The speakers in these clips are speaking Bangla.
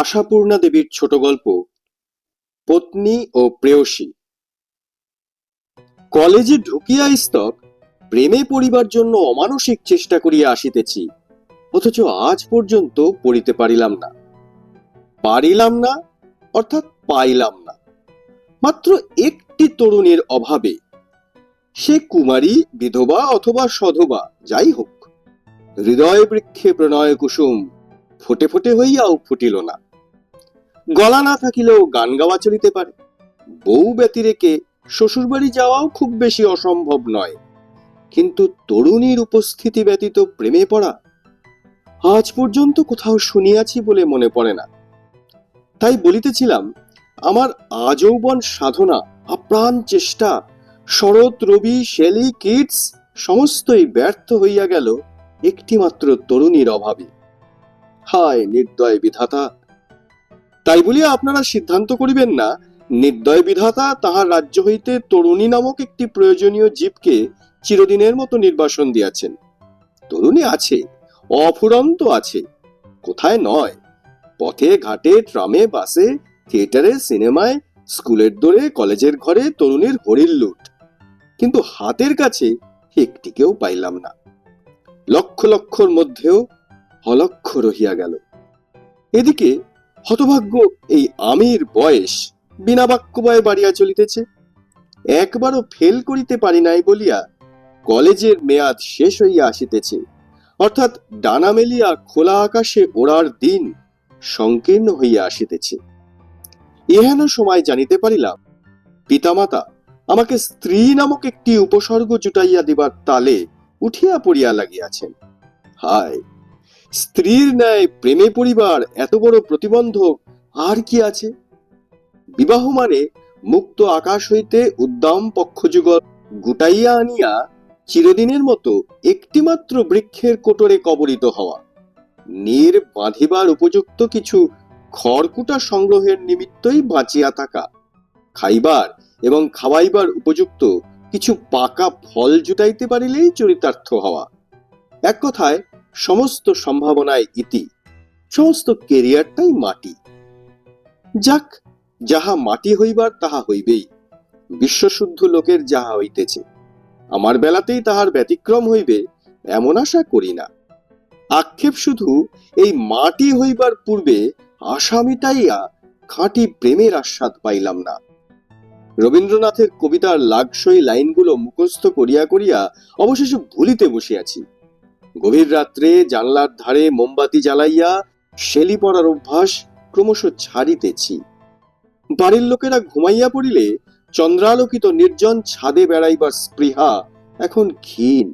আশাপূর্ণা দেবীর ছোট গল্প, পত্নী ও প্রেয়সী। কলেজে ঢুকিয়া স্তক প্রেমে পড়িবার জন্য অমানসিক চেষ্টা করিয়া আসিতেছি, অথচ আজ পর্যন্ত পড়িতে পারিলাম না। পারিলাম না, অর্থাৎ পাইলাম না। মাত্র একটি তরুণীর অভাবে সে কুমারী, বিধবা অথবা সধবা, যাই হোক হৃদয় বৃক্ষে প্রণয় কুসুম, ফোটে ফোটে হইয়াও ফুটিল না। গলা না থাকিলেও গান গাওয়া চলিতে পারে। বউ ব্যতিরেকে শ্বশুরবাড়ি যাওয়াও খুব বেশি অসম্ভব নয়। কিন্তু তরুণীর উপস্থিতি ব্যতীত প্রেমে পড়া আজ পর্যন্ত কোথাও শুনিয়াছি বলে মনে পড়ে না। তাই বলিতেছিলাম, আমার আজৌবন সাধনা, আপ্রাণ চেষ্টা, শরৎ, রবি শেলি কিডস সমস্তই ব্যর্থ হইয়া গেল একটিমাত্র তরুণীর অভাবে। হায় নির্দয় বিধাতা! তাই বলিয়া আপনারা সিদ্ধান্ত করিবেন না, নির্দয় বিধাতা তাহার রাজ্য হইতে তরুণী নামক একটি প্রয়োজনীয় জীবকে চিরদিনের মতো নির্বাসন দিয়াছেন। তরুণী আছে, অফুরন্ত আছে, কোথায় নয়। পথে, ঘাটে, ট্রামে, বাসে, থিয়েটারে, সিনেমায়, স্কুলের দোরে, কলেজের ঘরে তরুণীর হরির লুট। কিন্তু হাতের কাছে একটিকেও পাইলাম না। লক্ষ লক্ষর মধ্যেও অলক্ষ রহিয়া গেল। এদিকে হতভাগ্য এই আমির বয়স বিনা বাক্যবয়ে বাড়িয়া চলিতেছে। একবারও ফেল করিতে পারি নাই বলিয়া কলেজের মেয়াদ শেষ হইয়া আসিতেছে। অর্থাৎ ডানা মেলিয়া খোলা আকাশে ওড়ার দিন সংকীর্ণ হইয়া আসিতেছে। এহেন সময় জানিতে পারিলাম, পিতামাতা, আমাকে স্ত্রী নামক একটি উপসর্গ জুটাইয়া দিবার তালে উঠিয়া পড়িয়া লাগিয়াছেন। হায়! স্ত্রীর ন্যায়, প্রেমে পরিবার, এত বড় প্রতিবন্ধক, আর কি আছে? বিবাহ মানে মুক্ত আকাশ হইতে উদ্দাম পক্ষযুগল গুটাইয়া আনিয়া চিরদিনের মতো একটিমাত্র বৃক্ষের কোটরে কবরিত হওয়া। নীর বাঁধিবার উপযুক্ত কিছু খড়কুটা সংগ্রহের নিমিত্তই বাঁচিয়া থাকা। খাইবার এবং খাওয়াইবার উপযুক্ত কিছু পাকা ফল জুটাইতে পারিলেই চরিতার্থ হওয়া। এক কথায় সমস্ত সম্ভাবনায় ইতি, সমস্ত কেরিয়ারটাই মাটি। যাক, যাহা মাটি হইবার তাহা হইবেই, বিশ্বশুদ্ধ লোকের যাহা হইতেছে। আমার বেলাতেই তাহার ব্যতিক্রম হইবে এমন আশা করি না। আক্ষেপ শুধু এই মাটি হইবার পূর্বে আশা মিটাইয়া খাঁটি প্রেমের আস্বাদ পাইলাম না। রবীন্দ্রনাথের কবিতার লাগসই লাইনগুলো মুখস্থ করিয়া করিয়া অবশেষে ভুলিতে বসিয়াছি। গভীর রাত্রে জানলার ধারে মোমবাতি জ্বালাইয়া শেলি পড়ার অভ্যাস ক্রমশ ছাড়িতেছি। বাড়ির লোকেরা ঘুমাইয়া পড়িলে চন্দ্রালোকিত নির্জন ছাদে বেড়াইবার স্পৃহা এখন ক্ষীণ।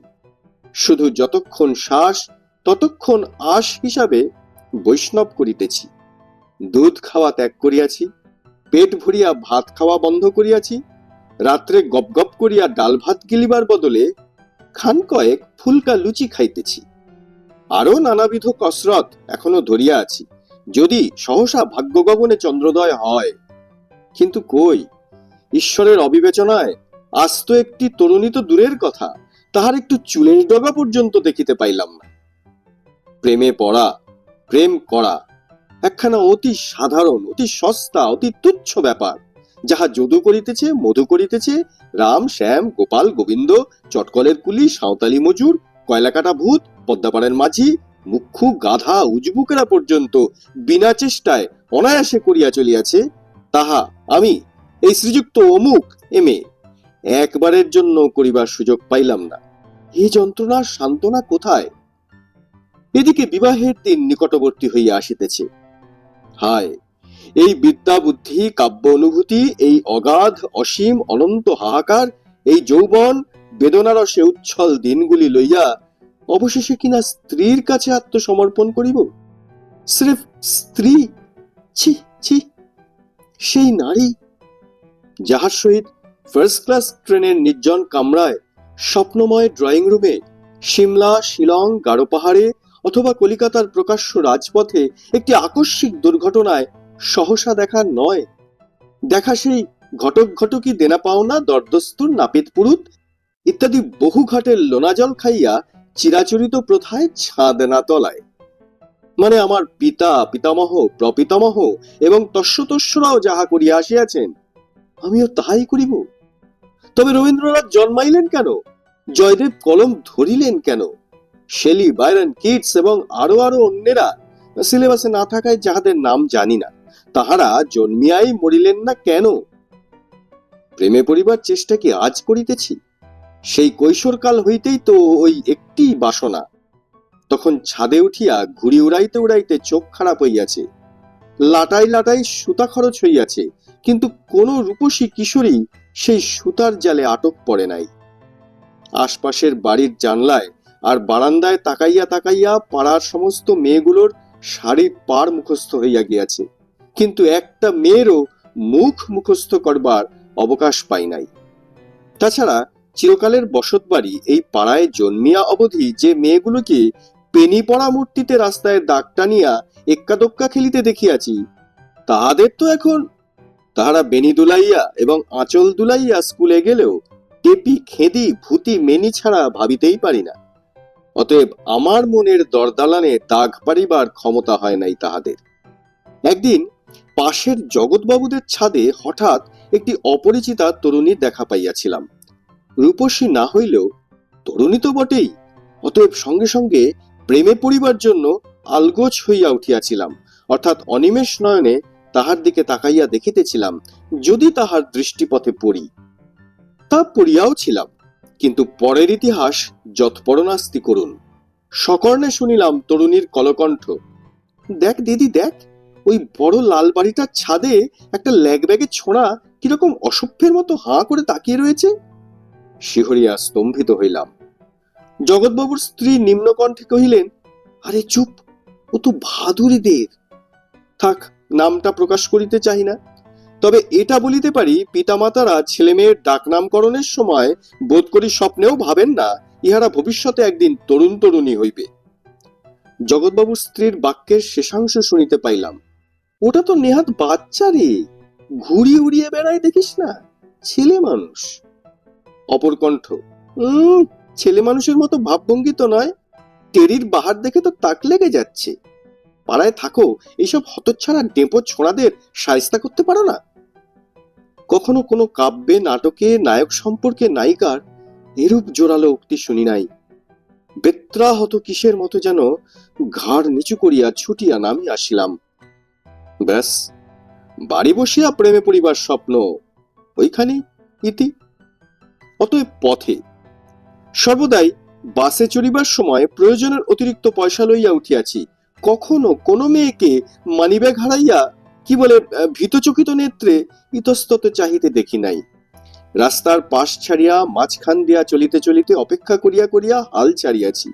শুধু যতক্ষণ শ্বাস, ততক্ষণ আশ হিসাবে বৈষ্ণব করিতেছি। দুধ খাওয়া ত্যাগ করিয়াছি, পেট ভরিয়া ভাত খাওয়া বন্ধ করিয়াছি, রাত্রে গপ গপ করিয়া ডাল ভাত গিলিবার বদলে খান কয়েক ফুলকা লুচি খাইতেছি। আরও নানাবিধ কসরত এখনও ধরিয়া আছি, যদি সহসা ভাগ্য গগনে চন্দ্রোদয় হয়। কিন্তু কই? ঈশ্বরের অবিবেচনায় আস্ত একটি তরুণী তো দূরের কথা, তাহার একটু চুলের ডগা পর্যন্ত দেখিতে পাইলাম না। প্রেমে পড়া, প্রেম করা, একখানা অতি সাধারণ, অতি সস্তা, অতি তুচ্ছ ব্যাপার, যাহা যদু করিতেছে, মধু করিতেছে রাম, শ্যাম, গোপাল, গোবিন্দ, চটকলের কুলি, সাঁওতালি মজুর, কয়লাকাটা ভূত, পদ্মাপাড়ের মাঝি, মুখ্যু, গাধা, উজবুকেরা পর্যন্ত বিনা চেষ্টায় অনায়াসে করিয়া চলিয়াছে, তাহা আমি, এই শ্রীযুক্ত অমুক এমে একবারের জন্য করিবার সুযোগ পাইলাম না। এই যন্ত্রণার সান্ত্বনা কোথায়? এদিকে বিবাহের দিন নিকটবর্তী হইয়া আসিতেছে। হায় এই বিদ্যা বুদ্ধি কাব্য অনুভূতি, এই অগাধ, অসীম, অনন্ত হাহাকার, এই যৌবন বেদনারসে উচ্ছল দিনগুলি লইয়া অবশেষে কিনা স্ত্রীর কাছে আত্মসমর্পণ করিব? স্রেফ স্ত্রী? ছি ছি, সেই নারী? যাহার সহিত ফার্স্ট ক্লাস ট্রেনের নির্জন কামরায় স্বপ্নময় ড্রয়িং রুমে সিমলা, শিলং গাঢ় পাহাড়ে অথবা কলিকাতার প্রকাশ্য রাজপথে একটি আকস্মিক দুর্ঘটনায় সহসা দেখা নয়। দেখা সেই ঘটক ঘটকি দেনা পাওনা, দরদস্তুর নাপিত পুরুত, ইত্যাদি বহু ঘাটের লোনা জল খাইয়া চিরাচরিত প্রথায় ছাদ না তলায়। মানে আমার পিতা, পিতামহ, প্রপিতামহ এবং তস্যতস্যরাও যাহা করিয়া আসিয়াছেন, আমিও তাহাই করিব। তবে রবীন্দ্রনাথ জন্মাইলেন কেন? জয়দেব কলম ধরিলেন কেন? শেলি, বাইরন, কিটস এবং আরও আরও অন্যেরা সিলেবাসে না থাকায় যাহাদের নাম জানি না। তাহারা জন্মিয়াই মরিলেন না কেন? প্রেমে পড়িবার চেষ্টা কি আজ করিতেছি? সেই কৈশোরকাল হইতেই তো ওই একটি বাসনা। তখন ছাদে উঠিয়া ঘুড়ি উড়াইতে উড়াইতে চোখ খারাপ হইয়াছে। লাটাই লাটাই সুতা খরচ হইয়াছে, কিন্তু কোন রূপসী কিশোরী সেই সুতার জালে আটক পড়ে নাই। আশপাশের বাড়ির জানলায় আর বারান্দায় তাকাইয়া তাকাইয়া পাড়ার সমস্ত মেয়েগুলোর শাড়ির পার মুখস্থ হইয়া গিয়াছে। কিন্তু একটা মেয়েরও মুখ মুখস্থ করবার অবকাশ পাই নাই। তাছাড়া চিরকালের বসত বাড়ি এই পাড়ায় জন্মিয়া অবধি যে মেয়েগুলোকে পেনি পড়া মূর্তিতে রাস্তায় দাগ টানিয়া এক্কাদোক্কা খেলিতে দেখিয়াছি, তাহাদের তো এখন তাহারা বেনি দুলাইয়া এবং আঁচল দুলাইয়া স্কুলে গেলেও টেপি, খেদি, ভূতি, মেনি ছাড়া ভাবিতেই পারি না। অতএব আমার মনের দরদালানে দাগ পারিবার ক্ষমতা হয় নাই তাহাদের। একদিন পাশের জগৎবাবুদের ছাদে হঠাৎ একটি অপরিচিতা তরুণীর দেখা পাইয়াছিলাম। রূপসী না হইলেও তরুণী তো বটেই, অতএব সঙ্গে সঙ্গে প্রেমে পড়িবার জন্য আলগোছ হইয়া উঠিয়াছিলাম, অর্থাৎ অনিমেষ নয়নে তাহার দিকে তাকাইয়া দেখিতেছিলাম, যদি তাহার দৃষ্টিপথে পড়ি। তা পড়িয়াও ছিলাম, কিন্তু পরের ইতিহাস যৎপরনাস্তি করুন। সকর্ণে শুনিলাম তরুণীর কলকণ্ঠ, দেখ দিদি, দেখ। ওই বড় লাল বাড়িটার ছাদে একটা ল্যাগ ব্যাগে ছোঁড়া কীরকম অসভ্যের মতো হাঁ করে তাকিয়ে রয়েছে? শিহরিয়া স্তম্ভিত হইলাম। জগৎবাবুর স্ত্রী নিম্নকণ্ঠে কহিলেন, আরে চুপ, ও তো ভাদুরীদের। থাক, নামটা প্রকাশ করিতে চাহি না। তবে এটা বলিতে পারি, পিতামাতারা ছেলে মেয়ের ডাক নামকরণের সময় বোধ করি স্বপ্নেও ভাবেন না, ইহারা ভবিষ্যতে একদিন তরুণ তরুণী হইবে। জগৎবাবুর স্ত্রীর বাক্যের শেষাংশ শুনিতে পাইলাম। ওটা তো নেহাত বাচ্চা রে ঘুরিয়ে উড়িয়ে বেড়ায় দেখিস না, ছেলে মানুষ। অপর কণ্ঠ, উম, ছেলে মানুষের মতো ভাবভঙ্গি তো নয়, টেরির বাহার দেখে তো তাক লেগে যাচ্ছে। পাড়ায় থাকো এইসব হতচ্ছাড়া ডেপো ছোঁড়াদের সায়স্তা করতে পারো না। কখনো কোনো কাব্যে, নাটকে, নায়ক সম্পর্কে নায়িকার এরূপ জোরালো উক্তি শুনি নাই। বেত্রাহত কিসের মতো যেন ঘাড় নিচু করিয়া ছুটিয়া নামি আসিলাম। ব্যাস, বাড়ি বসিয়া প্রেমে পড়িবার স্বপ্ন ওইখানে ইতি। অতএব পথে। সর্বদাই বাসে চড়িবার সময় প্রয়োজনের অতিরিক্ত পয়সা লইয়া উঠিয়াছি। কখনো কোনো মেয়েকে মানিব্যাগ হারাইয়া কি বলে ভীতচকিত নেত্রে ইতস্তত চাহিতে দেখি নাই। রাস্তার পাশ ছাড়িয়া, মাঝখান দিয়া চলিতে চলিতে অপেক্ষা করিয়া করিয়া হাল ছাড়িয়াছি।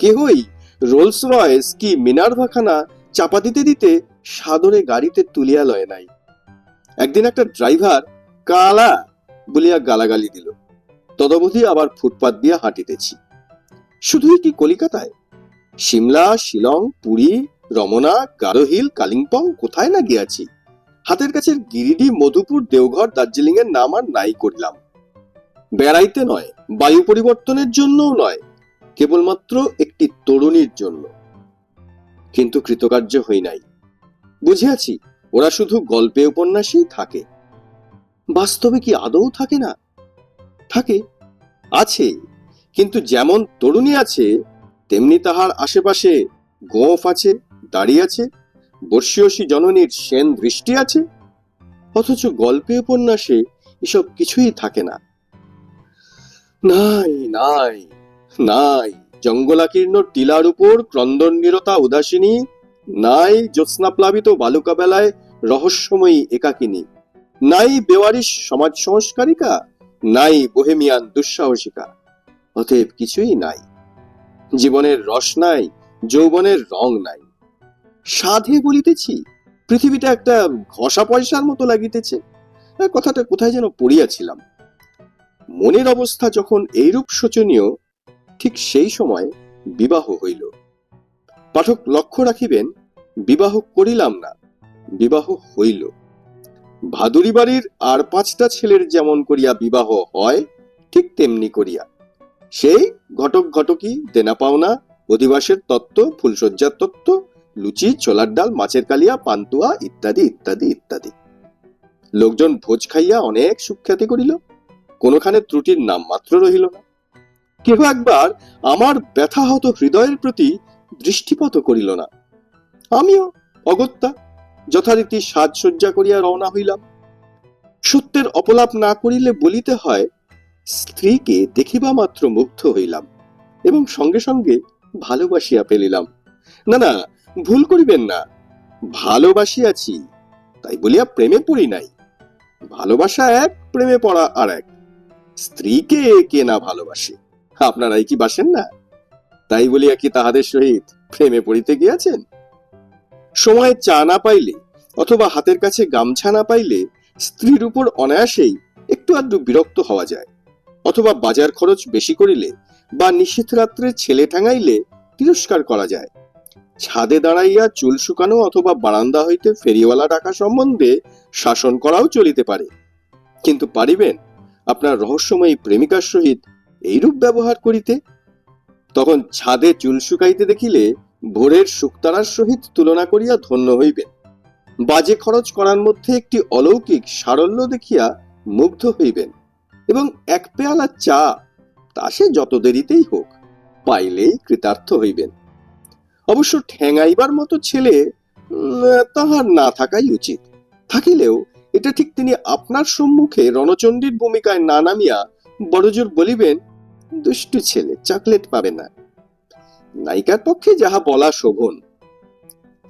কেহই রোলস রয়েস কি মিনারভাখানা চাপা দিতে দিতে সাদরে গাড়িতে তুলিয়া লয় নাই। একদিন একটা ড্রাইভার, কালা! বলিয়া গালাগালি দিল। তদবধি আবার ফুটপাত দিয়া হাঁটিতেছি। শুধুই কি কলিকাতায়? সিমলা, শিলং, পুরী, রমনা, গারোহিল, কালিম্পং কোথায় না গিয়াছি হাতের কাছের গিরিডি, মধুপুর, দেওঘর দার্জিলিং এর নাম আর নাই করিলাম। বেড়াইতে নয়, বায়ু পরিবর্তনের জন্যও নয়, কেবলমাত্র একটি তরুণীর জন্য। কিন্তু কৃতকার্য হই নাই। বুঝিয়াছি, ওরা শুধু গল্পে উপন্যাসেই থাকে। বাস্তবে কি আদৌ থাকে না? থাকে, আছে, কিন্তু যেমন তরুণী আছে, তেমনি তাহার আশেপাশে গোঁফ আছে, দাড়ি আছে, বর্ষীয়সী জননীর সেন দৃষ্টি আছে, অথচ গল্পে উপন্যাসে এসব কিছুই থাকে না। নাই নাই নাই জঙ্গলাকীর্ণ টিলার উপর ক্রন্দন নিরতা উদাসিনী, নাই জ্যোৎস্নাপ্লাবিত বালুকা বেলায় রহস্যময়ী একাকিনী। নাই বেওয়ারিশ সমাজ সংস্কারিকা, নাই বোহেমিয়ান দুঃসাহসিকা। অতএব কিছুই নাই। জীবনের রস নাই, যৌবনের রং নাই। সাধে বলিতেছি, পৃথিবীটা একটা ঘষা পয়সার মতো লাগিতেছে। কথাটা কোথায় যেন পড়িয়াছিলাম। মনের অবস্থা যখন এইরূপ শোচনীয় ঠিক সেই সময় বিবাহ হইল। পাঠক লক্ষ্য রাখিবেন, বিবাহ করিলাম না, বিবাহ হইল। ভাদুরী বাড়ির আর পাঁচটা ছেলের যেমন করিয়া বিবাহ হয়, ঠিক তেমনি করিয়া। সেই ঘটক ঘটকি দেনা পাওনা, অধিবাসের তত্ত্ব ফুলসজ্জার তত্ত্ব, লুচি, ছোলার ডাল, মাছের কালিয়া, পান্তুয়া ইত্যাদি ইত্যাদি ইত্যাদি। লোকজন ভোজ খাইয়া অনেক সুখ্যাতি করিল। কোনোখানে ত্রুটির নাম মাত্র রহিল না। কেহ একবার আমার ব্যথাহত হৃদয়ের প্রতি দৃষ্টিপাত করিল না। আমিও অগত্যা যথারীতি সাজসজ্জা করিয়া রওনা হইলাম। সত্যের অপলাপ না করিলে বলিতে হয়, স্ত্রীকে দেখিবা মাত্র মুগ্ধ হইলাম এবং সঙ্গে সঙ্গে ভালোবাসিয়া ফেলিলাম। না না, ভুল করিবেন না, ভালোবাসিয়াছি, তাই বলিয়া প্রেমে পড়ি নাই। ভালোবাসা এক, প্রেমে পড়া আর এক স্ত্রীকে কে না ভালোবাসে? আপনারাই কি বাসেন না? তাই বলিয়া কি তাহাদের সহিত প্রেমে পড়িতে গিয়াছেন? সময় চা না পাইলে অথবা হাতের কাছে গামছা না পাইলে স্ত্রীর উপর অনায়াসেই একটু আধটু বিরক্ত হওয়া যায়। অথবা বাজার খরচ বেশি করিলে বা নিশীথ রাত্রে ছেলে ঠাঙাইলে তিরস্কার করা যায়। ছাদে দাঁড়াইয়া চুল শুকানো অথবা বারান্দা হইতে ফেরিওয়ালা ডাকা সম্বন্ধে শাসন করাও চলিতে পারে। কিন্তু পারিবেন, আপনার রহস্যময়ী প্রেমিকার সহিত এইরূপ ব্যবহার করিতে? তখন ছাদে চুল শুকাইতে দেখিলে ভোরের শুকতারার সহিত তুলনা করিয়া ধন্য হইবেন। বাজে খরচ করার মধ্যে একটি অলৌকিক সারল্য দেখিয়া মুগ্ধ হইবেন এবং এক পেয়ালা চা তা সে যত দেরিতেই হোক পাইলেই কৃতার্থ হইবেন। অবশ্য ঠেঙাইবার মতো ছেলে তাহার না থাকাই উচিত। থাকিলেও এটা ঠিক তিনি আপনার সম্মুখে রণচণ্ডীর ভূমিকায় না নামিয়া বড়জোর বলিবেন দুষ্টু ছেলে চকলেট পাবে না। নায়িকার পক্ষে যাহা বলা শোভন।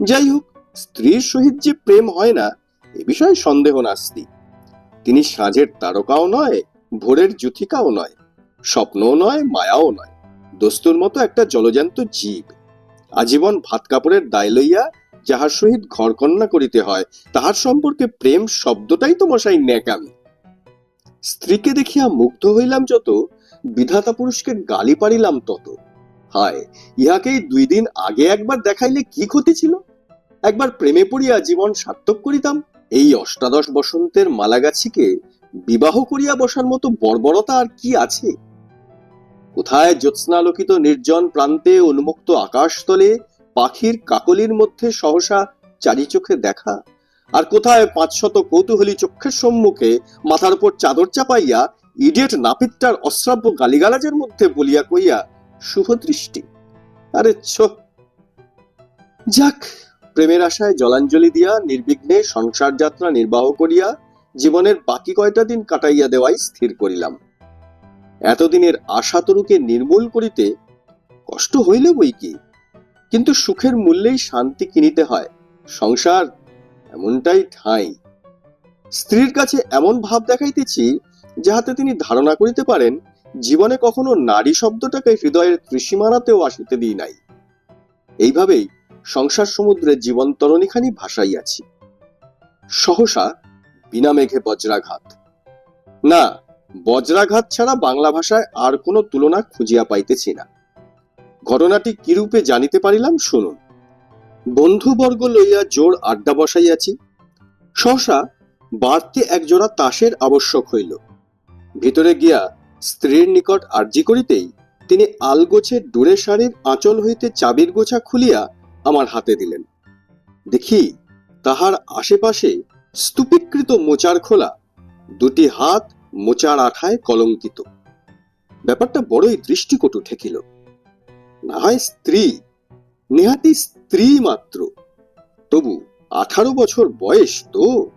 যাই হোক, স্ত্রীর সহিত যে প্রেম হয় না, এ বিষয়ে সন্দেহ নাস্তি তিনি সাঁঝের তারকাও নয়, ভোরের জুথিকাও নয়, স্বপ্নও নয়, মায়াও নয়। দস্তুর মতো একটা জলজান্ত জীব। আজীবন ভাত কাপড়ের দায় লইয়া যাহার সহিত ঘরকন্যা করিতে হয়, তাহার সম্পর্কে প্রেম শব্দটাই তো মশাই ন্যাকামি। স্ত্রীকে দেখিয়া মুগ্ধ হইলাম যত বিধাতা পুরুষকে গালি পারিলাম তত। হায়, ইহাকেই দুই দিন আগে একবার দেখাইলে কি ক্ষতি ছিল? একবার প্রেমে পড়িয়া জীবন সার্থক করিতাম, এই অষ্টাদশ বসন্তের মালাগাছিকে বিবাহ করিয়া বসার মতো বর্বরতা আর কি আছে? কোথায় জ্যোৎস্নালোকিত নির্জন প্রান্তে উন্মুক্ত আকাশতলে পাখির কাকলির মধ্যে সহসা চারি চোখে দেখা? আর কোথায় পাঁচশত কৌতূহলী চক্ষের সম্মুখে মাথার উপর চাদর চাপাইয়া ইডিয়েট নাপিতটার অশ্রাব্য গালিগালাজের মধ্যে বলিয়া কইয়া শুভ দৃষ্টি। আরে ছ। যাক, প্রেমের আশায় জলাঞ্জলি দিয়া, নির্বিঘ্নে সংসার যাত্রা নির্বাহ করিয়া, জীবনের বাকি কয়টা দিন কাটাইয়া দেওয়াই স্থির করিলাম। এতদিনের আশা তরুকে নির্মূল করিতে কষ্ট হইলে বই কি? কিন্তু সুখের মূল্যেই শান্তি কিনিতে হয়। সংসার এমনটাই ঠাঁই। স্ত্রীর কাছে এমন ভাব দেখাইতেছি যাহাতে তিনি ধারণা করিতে পারেন, জীবনে কখনো নারী শব্দটাকে হৃদয়ের ত্রিসীমানাতেও আসিতে দিই নাই। এইভাবেই সংসার সমুদ্রে জীবন তরণীখানি ভাসাইয়াছি। সহসা বিনা মেঘে বজ্রাঘাত। না, বজ্রাঘাত ছাড়া বাংলা ভাষায় আর কোনো তুলনা খুঁজিয়া পাইতেছি না। ঘটনাটি কিরূপে জানিতে পারিলাম, শুনুন। বন্ধুবর্গ লইয়া জোর আড্ডা বসাইয়াছি। সহসা বাড়তে একজোড়া তাসের আবশ্যক হইল। ভিতরে গিয়া স্ত্রীর নিকট আর্জি করিতেই তিনি আলগোছে ডুরে শাড়ির আঁচল হইতে চাবির গোছা খুলিয়া আমার হাতে দিলেন। দেখি তাহার আশেপাশে স্তূপীকৃত মোচার খোলা দুটি হাত মোচার আঠায় কলঙ্কিত। ব্যাপারটা বড়ই দৃষ্টিকটু ঠেকিল। না হয় স্ত্রী, নেহাতি স্ত্রী মাত্র। তবু আঠারো বছর বয়স তো।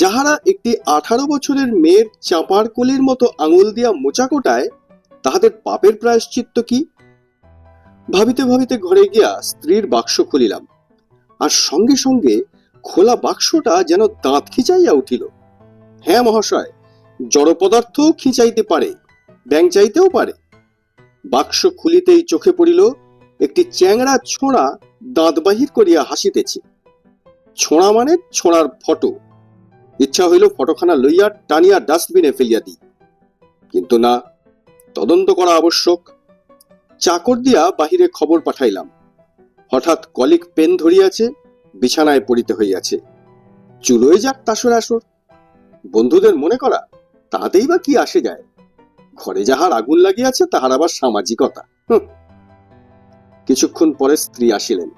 যাহারা একটি আঠারো বছরের মেয়ের চাপার কলির মতো আঙুল দিয়া মোচা কোটায়, তাহাদের পাপের প্রায়শ্চিত্ত কি? ভাবিতে ভাবিতে ঘরে গিয়া স্ত্রীর বাক্স খুলিলাম, আর সঙ্গে সঙ্গে খোলা বাক্সটা যেন দাঁত খিচাইয়া উঠিল। হ্যাঁ মহাশয়, জড় পদার্থ খিচাইতে পারে ব্যাং চাইতেও পারে। বাক্স খুলিতেই চোখে পড়িল, একটি চ্যাংড়া ছোঁড়া দাঁত বাহির করিয়া হাসিতেছে। ছোঁড়া মানে ছোঁড়ার ফটো। ইচ্ছা হইল ফটোখানা লইয়া টানিয়া ডাস্টবিনে ফেলিয়া দিই। কিন্তু না, তদন্ত করা আবশ্যক। চাকর দিয়া বাহিরে খবর পাঠাইলাম। হঠাৎ কলিক পেন ধরিয়াছে, বিছানায় পড়িতে হইয়াছে। চুলোয় যাক তাসর আসর। বন্ধুদের মনে করা তাহাতেই বা কি আসে যায়। ঘরে যাহার আগুন লাগিয়াছে, তাহার আবার সামাজিকতা। কিছুক্ষণ পরে স্ত্রী আসিলেন।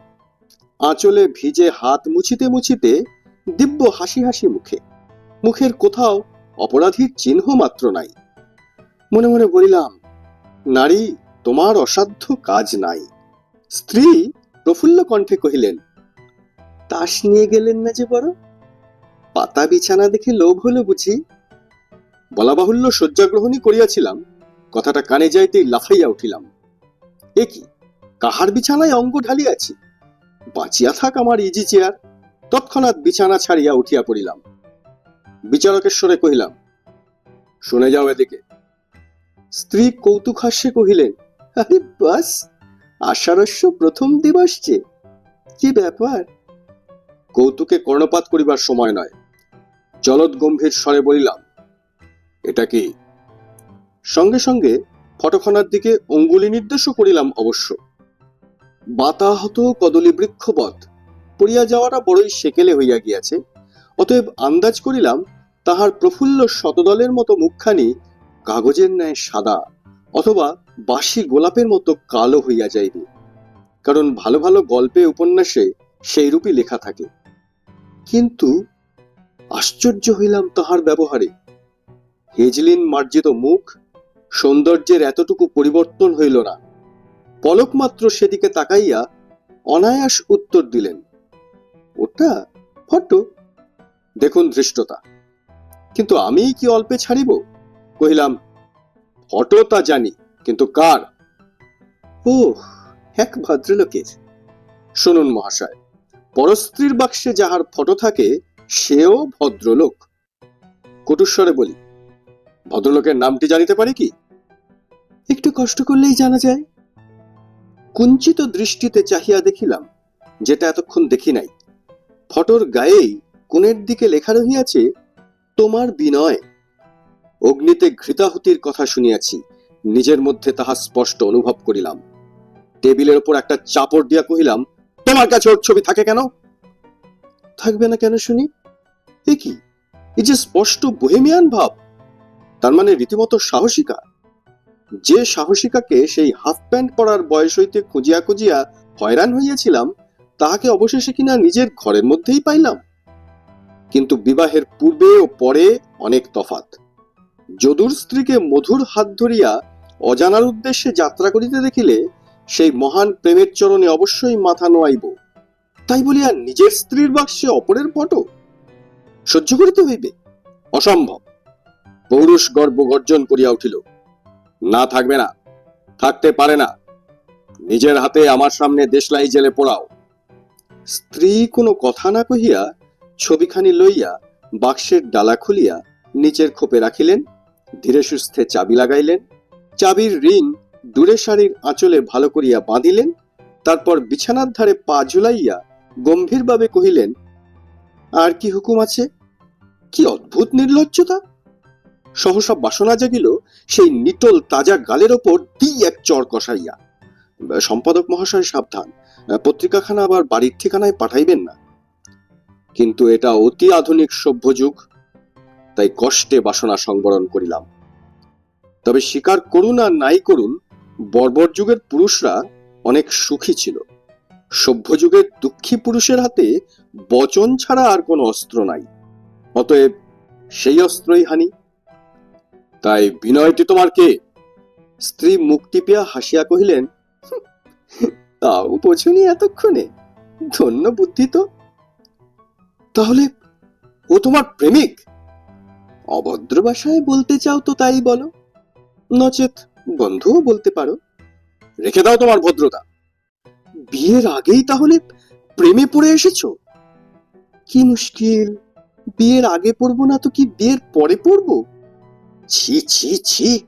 আঁচলে ভিজে হাত মুছিতে মুছিতে দিব্য হাসি হাসি মুখে। মুখের কোথাও অপরাধীর চিহ্ন মাত্র নাই। মনে মনে বলিলাম, নারী, তোমার অসাধ্য কাজ নাই। স্ত্রী প্রফুল্ল কণ্ঠে কহিলেন, তাস নিয়ে গেলেন না যে বড়? পাতা বিছানা দেখে লোভ হলো বুঝি? বলা বাহুল্য শয্যা গ্রহণই করিয়াছিলাম, কথাটা কানে যাইতেই লাফাইয়া উঠিলাম। এ কি, কাহার বিছানায় অঙ্গ ঢালিয়াছি? বাঁচিয়া থাক আমার ইজি চেয়ার। তৎক্ষণাৎ বিছানা ছাড়িয়া উঠিয়া পড়িলাম। বিচারকেশ্বরে কহিলাম, শুনে যাও এদিকে। স্ত্রী কৌতুক হাস্যে কহিলেন, আরে বাস, আষাঢ়স্য প্রথম দিবস যে কি ব্যাপার? কৌতুকে কর্ণপাত করিবার সময় নয়। জলদ গম্ভীর স্বরে বলিলাম, এটা কি? সঙ্গে সঙ্গে ফটোখানার দিকে অঙ্গুলি নির্দেশও করিলাম অবশ্য। বাতাহত কদলী বৃক্ষবধ পড়িয়া যাওয়াটা বড়ই সেকেলে হইয়া গিয়াছে। অতএব আন্দাজ করিলাম, তাহার প্রফুল্ল শতদলের মতো মুখখানি কাগজের ন্যায় সাদা, অথবা বাসি গোলাপের মতো কালো হইয়া যাইবে। কারণ ভালো ভালো গল্পে, উপন্যাসে সেই রূপই লেখা থাকে। কিন্তু আশ্চর্য হইলাম তাহার ব্যবহারে। হেজলিন মার্জিত মুখ সৌন্দর্যের এতটুকু পরিবর্তন হইল না। পলক মাত্র সেদিকে তাকাইয়া অনায়াস উত্তর দিলেন। ওটা? ফটো দেখুন ধৃষ্টতা। কিন্তু আমি কি অল্পে ছাড়িব? কহিলাম, ফটো তা জানি, কিন্তু কার? ও এক ভদ্রলোকের। শুনুন মহাশয়, পরস্ত্রীর বাক্সে যাহার ফটো থাকে, সেও ভদ্রলোক। কটুস্বরে বলি, ভদ্রলোকের নামটি জানিতে পারি কি? একটু কষ্ট করলেই জানা যায়। কুঞ্চিত দৃষ্টিতে চাহিয়া দেখিলাম, যেটা এতক্ষণ দেখি নাই। ফটোর গায়েই কোণের দিকে লেখা রহিয়াছে, তোমার বিনয়। অগ্নিতে ঘৃতাহুতির কথা শুনিয়াছি, নিজের মধ্যে তাহা স্পষ্ট অনুভব করিলাম। টেবিলের ওপর একটা চাপড় দিয়া কহিলাম, তোমার কাছে ওর ছবি থাকে কেন? থাকবে না কেন শুনি? এ কি? এই যে স্পষ্ট বহেমিয়ান ভাব! তার মানে রীতিমতো সাহসিকা। যে সাহসিকাকে সেই হাফ প্যান্ট পরার বয়স হইতে খুঁজিয়া খুঁজিয়া হয়রান হইয়াছিলাম তাহাকে অবশেষে কিনা নিজের ঘরের মধ্যেই পাইলাম। কিন্তু বিবাহের পূর্বে ও পরে অনেক তফাত। যদুর স্ত্রীকে মধুর হাত ধরিয়া অজানার উদ্দেশ্যে যাত্রা করিতে দেখিলে সেই মহান প্রেমের চরণে অবশ্যই মাথা নোয়াইব। তাই বলিয়া নিজের স্ত্রীর বাক্সে অপরের ফটো? সহ্য করিতে হইবে। অসম্ভব। পৌরুষ গর্ব গর্জন করিয়া উঠিল। না, থাকবে না। থাকতে পারে না। নিজের হাতে আমার সামনে দেশলাই জেলে পোড়াও। স্ত্রী কোনো কথা না কহিয়া ছবিখানি লইয়া বাক্সের ডালা খুলিয়া নিচের খোপে রাখিলেন, ধীরে সুস্থে চাবি লাগাইলেন, চাবির রিং দূরে শাড়ির আঁচলে ভালো করিয়া বাঁধিলেন, তারপর বিছানার ধারে পা ঝুলাইয়া গম্ভীরভাবে কহিলেন, আর কি হুকুম আছে? কি অদ্ভুত নির্লজ্জতা? সহসা বাসনা জাগিল সেই নিটল তাজা গালের ওপর দি এক চর কষাইয়া। সম্পাদক মহাশয় সাবধান। পত্রিকাখানা আবার বাড়ির ঠিকানায় পাঠাইবেন না। কিন্তু এটা অতি আধুনিক সভ্য যুগ, তাই কষ্টে বাসনা সংবরণ করিলাম। তবে স্বীকার করুন আর নাই করুন, বর্বর যুগের পুরুষরা অনেক সুখী ছিল। সভ্য যুগের দুঃখী পুরুষের হাতে বচন ছাড়া আর কোনো অস্ত্র নাই। অতএব সেই অস্ত্রই হানি। তাই বিনয়টি তোমার কে? স্ত্রী মুখ টিপিয়া হাসিয়া কহিলেন তাও বোঝনি এতক্ষণে। ধন্য বুদ্ধি তো। তাহলে ও তোমার প্রেমিক? অভদ্র ভাষায় বলতে চাও তো তাই বলো। নচেত বন্ধুও বলতে পারো। রেখে দাও তোমার ভদ্রতা। বিয়ের আগেই তাহলে প্রেমে পড়ে এসেছ? কি মুশকিল। বিয়ের আগে পড়ব না তো কি বিয়ের পরে পড়ব? ছি ছি ছি।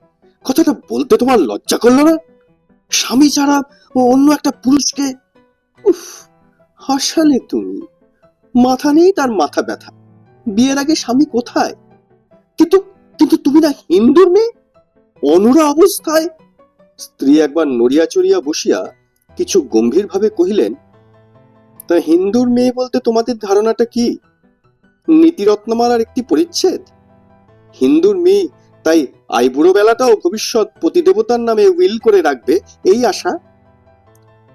কথাটা বলতে তোমার লজ্জা করল না? স্বামী ছাড়া ও অন্য একটা পুরুষকে? উফ, হাসালে তুমি। মাথা নেই তার মাথা ব্যথা। বিয়ের আগে স্বামী কোথায়? কিন্তু কিন্তু তুমি না হিন্দুর মেয়ে? অনুরা অবস্থায়? স্ত্রী একবার নড়িয়া চড়িয়া বসিয়া কিছু গম্ভীরভাবে কহিলেন, তা হিন্দুর মেয়ে বলতে তোমাদের ধারণাটা কি? নীতিরত্নমালার একটি পরিচ্ছেদ? হিন্দুর মেয়ে তাই আইবুড়ো বেলাটাও ভবিষ্যৎ প্রতিদেবতার নামে উইল করে রাখবে এই আশা।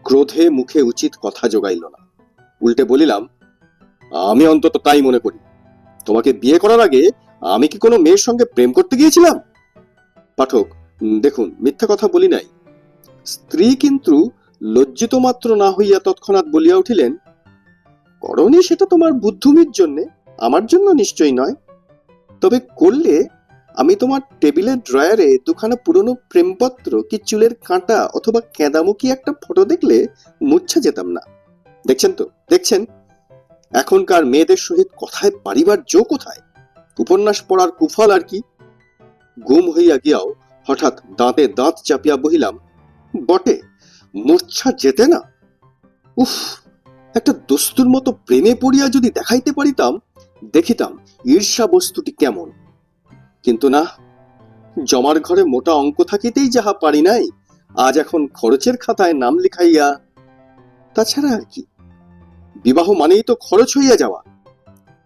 ক্রোধে মুখে উচিত কথা জোগাইল না। উল্টে বলিলাম, আমি অন্তত তাই মনে করি। তোমাকে বিয়ে করার আগে আমি কি কোনো মেয়ের সঙ্গে প্রেম করতে গিয়েছিলাম? পাঠক দেখুন, মিথ্যা কথা বলি নাই। স্ত্রী কিন্তু লজ্জিত মাত্র না হইয়া তৎক্ষণাৎ বলিয়া উঠিলেন, করনি সেটা তোমার বুদ্ধুমির জন্যে? আমার জন্য নিশ্চয়ই নয়। তবে করলে আমি তোমার টেবিলের ড্রয়ারে দুখানা পুরনো প্রেমপত্র কি চুলের কাঁটা অথবা কেঁদামুখী একটা ফটো দেখলে মূর্ছা যেতাম না। দেখছেন তো? দেখছেন? এখনকার মেয়েদের সহিত কথায় পারিবার জো কোথায়? উপন্যাস পড়ার কুফল আর কি? গুম হইয়া গিয়াও হঠাৎ দাঁতে দাঁত চাপিয়া বহিলাম, বটে, মূর্ছা যেতে না? উফ, একটা দস্তুর মতো প্রেমে পড়িয়া যদি দেখাইতে পারিতাম, দেখিতাম ঈর্ষা বস্তুটি কেমন? কিন্তু না, জমার ঘরে মোটা অঙ্ক থাকিতেই যাহা পারি নাই, আজ এখন খরচের খাতায় নাম লিখাইয়া, তাছাড়া আর কি। বিবাহ মানেই তো খরচ হইয়া যাওয়া।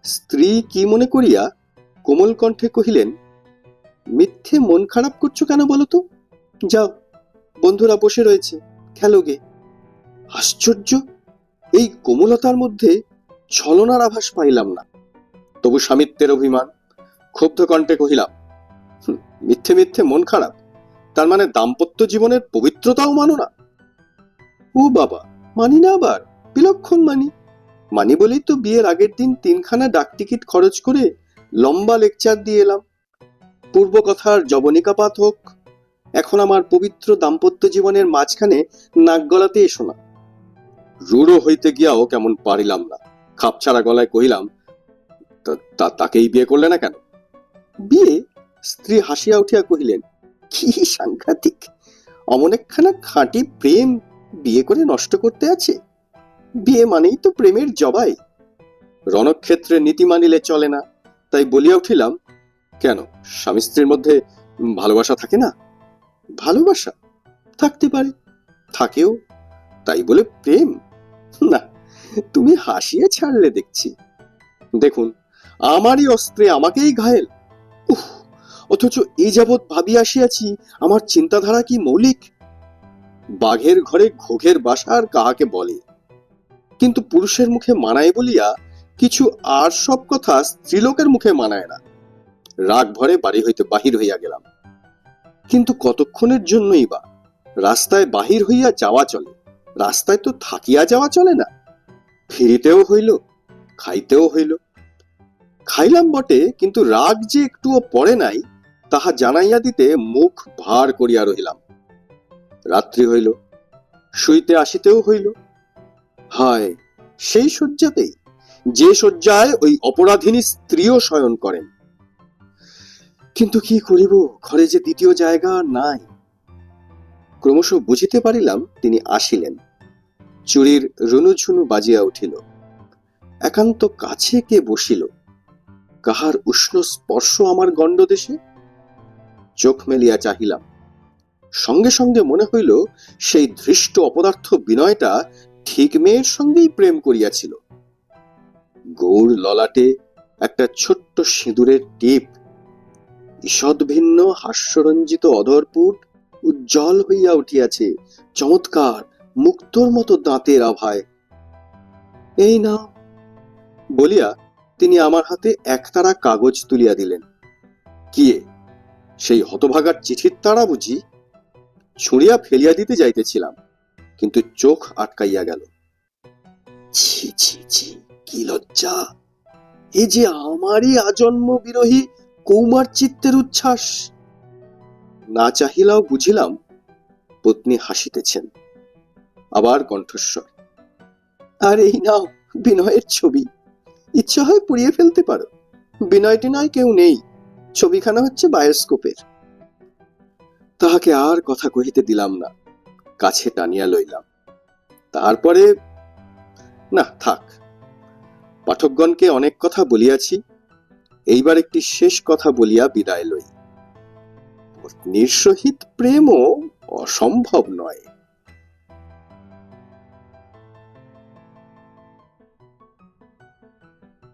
স্ত্রী কি মনে করিয়া কোমল কণ্ঠে কহিলেন, মিথ্যে মন খারাপ করছ কেন বলো তো? যাও, বন্ধুরা বসে রয়েছে, খেলো গে। আশ্চর্য! এই কোমলতার মধ্যে ছলনার আভাস পাইলাম না। তবু স্বামিত্বের অভিমান ক্ষুব্ধ কণ্ঠে কহিলাম মিথ্যে মিথ্যে মন খারাপ। তার মানে দাম্পত্য জীবনের পবিত্রতাও মানো না? ও বাবা, মানি না আবার, বিলক্ষণ মানি। মানি বলেই তো বিয়ের আগের দিন তিনখানা ডাক টিকিট খরচ করে লম্বা লেকচার দিয়ে এলাম। পূর্ব কথার জবনিকাপাত হোক, এখন আমার পবিত্র দাম্পত্য জীবনের মাঝখানে নাক গলাতে এসো না। রূঢ় হইতে গিয়াও কেমন পারিলাম না। খাপছাড়া গলায় কহিলাম, "তা- তা, তাকেই বিয়ে করলে না কেন? বিয়ে? স্ত্রী হাসিয়া উঠিয়া কহিলেন, কি সাংঘাতিক! অমন একখানা খাঁটি প্রেম বিয়ে করে নষ্ট করতে আছে। বিয়ে মানেই তো প্রেমের জবাই। রণক্ষেত্রে নীতি মানিলে চলে না। তাই বলিয়া উঠিলাম, কেন, স্বামী স্ত্রীর মধ্যে ভালোবাসা থাকে না? ভালোবাসা থাকতে পারে, থাকেও। তাই বলে প্রেম? না, তুমি হাসিয়ে ছাড়লে দেখছি। দেখুন, আমারই অস্ত্রে আমাকেই ঘায়েল। উফ, অথচ এই যাবৎ ভাবি আসিয়াছি, আমার চিন্তাধারা কি মৌলিক? বাঘের ঘরে ঘোঘের বাসা আর কাহাকে বলে? কিন্তু পুরুষের মুখে মানায় বলিয়া কিছু আর সব কথা স্ত্রীলোকের মুখে মানায় না। রাগ ভরে বাড়ি হইতে বাহির হইয়া গেলাম। কিন্তু কতক্ষণের জন্যই বা? রাস্তায় বাহির হইয়া যাওয়া চলে। রাস্তায় তো থাকিয়া যাওয়া চলে না। ফিরিতেও হইল, খাইতেও হইল। খাইলাম বটে, কিন্তু রাগ যে একটুও পড়ে নাই, তাহা জানাইয়া দিতে মুখ ভার করিয়া রহিলাম। রাত্রি হইল, শুইতে আসিতেও হইল। হায়, সেই শয্যাতেই, যে শয্যায় ওই অপরাধিনী স্ত্রীও শয়ন করেন। কিন্তু কি করিব, ঘরে যে দ্বিতীয় জায়গা নাই। ক্রমশ বুঝিতে পারিলাম তিনি আসিলেন। চুরির রুনুঝুনু বাজিয়া উঠিল। একান্ত কাছে কে বসিল? কাহার উষ্ণ স্পর্শ আমার গণ্ডদেশে? চোখ মেলিয়া চাহিলাম। সঙ্গে সঙ্গে মনে হইল, সেই ধৃষ্ট অপদার্থ বিনয়টা ঠিক মেয়ের সঙ্গেই প্রেম করিয়াছিল। গৌর ললাটে একটা ছোট্ট সিঁদুরের টিপ ঈষৎ ভিন্ন হাস্যরঞ্জিত অধরপুট উজ্জ্বল হইয়া উঠিয়াছে, চমৎকার মুক্তর মতো দাঁতের আভায়। এই না বলিয়া তিনি আমার হাতে একতারা কাগজ তুলিয়া দিলেন। কিয়ে? সেই হতভাগার চিঠির তারা বুঝি ছুঁড়িয়া ফেলিয়া দিতে যাইতেছিলাম, কিন্তু চোখ আটকাইয়া গেল। ছি ছি ছি, কি লজ্জা! এ যে আমারই আজন্ম বিরোহী কৌমার চিত্তের উচ্ছ্বাস! না চাহিলাও বুঝিলাম পত্নী হাসিতেছেন। আবার কণ্ঠস্বর। আর এই নাও বিনয়ের ছবি। ইচ্ছা হয় পুড়িয়ে ফেলতে পারো। বিনয়টি নয় কেউ নেই। ছবিখানা হচ্ছে বায়োস্কোপের। তাহাকে আর কথা কহিতে দিলাম না। কাছে টানিয়া লইলাম। তারপরে, না, থাক। পাঠকগণকে অনেক কথা বলিয়াছি। এইবার একটি শেষ কথা বলিয়া বিদায় লই। পত্নীর সহিত প্রেমও অসম্ভব নয়।